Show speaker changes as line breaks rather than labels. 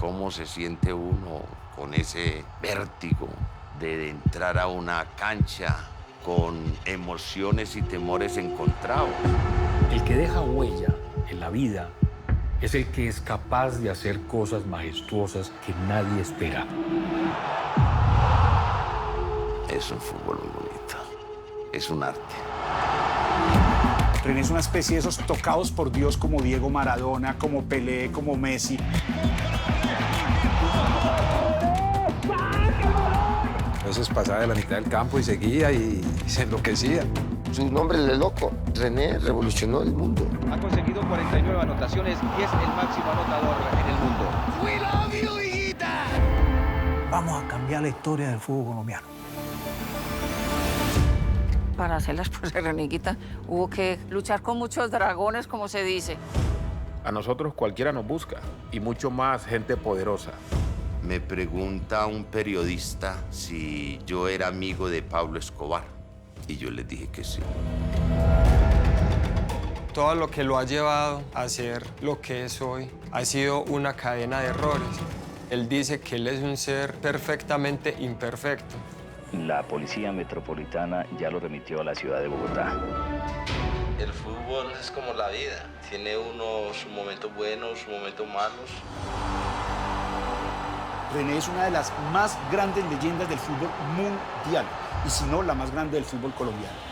cómo se siente uno con ese vértigo de entrar a una cancha con emociones y temores encontrados.
El que deja huella en la vida es el que es capaz de hacer cosas majestuosas que nadie espera.
Es un fútbol muy bonito. Es un arte.
René es una especie de esos tocados por Dios como Diego Maradona, como Pelé, como Messi.
Veces pasaba de la mitad del campo y seguía y se enloquecía.
Su nombre es loco. René revolucionó el mundo.
Ha conseguido 49 anotaciones y es el máximo anotador en el mundo.
We love you, higuita.
Vamos a cambiar la historia del fútbol colombiano.
Para hacer las cosas de Reniquita hubo que luchar con muchos dragones, como se dice.
A nosotros cualquiera nos busca y mucho más gente poderosa.
Me pregunta un periodista si yo era amigo de Pablo Escobar y yo le dije que sí.
Todo lo que lo ha llevado a ser lo que es hoy ha sido una cadena de errores. Él dice que él es un ser perfectamente imperfecto.
La Policía Metropolitana ya lo remitió a la ciudad de Bogotá.
El fútbol es como la vida. Tiene unos momentos buenos, momentos malos.
René es una de las más grandes leyendas del fútbol mundial, y si no, la más grande del fútbol colombiano.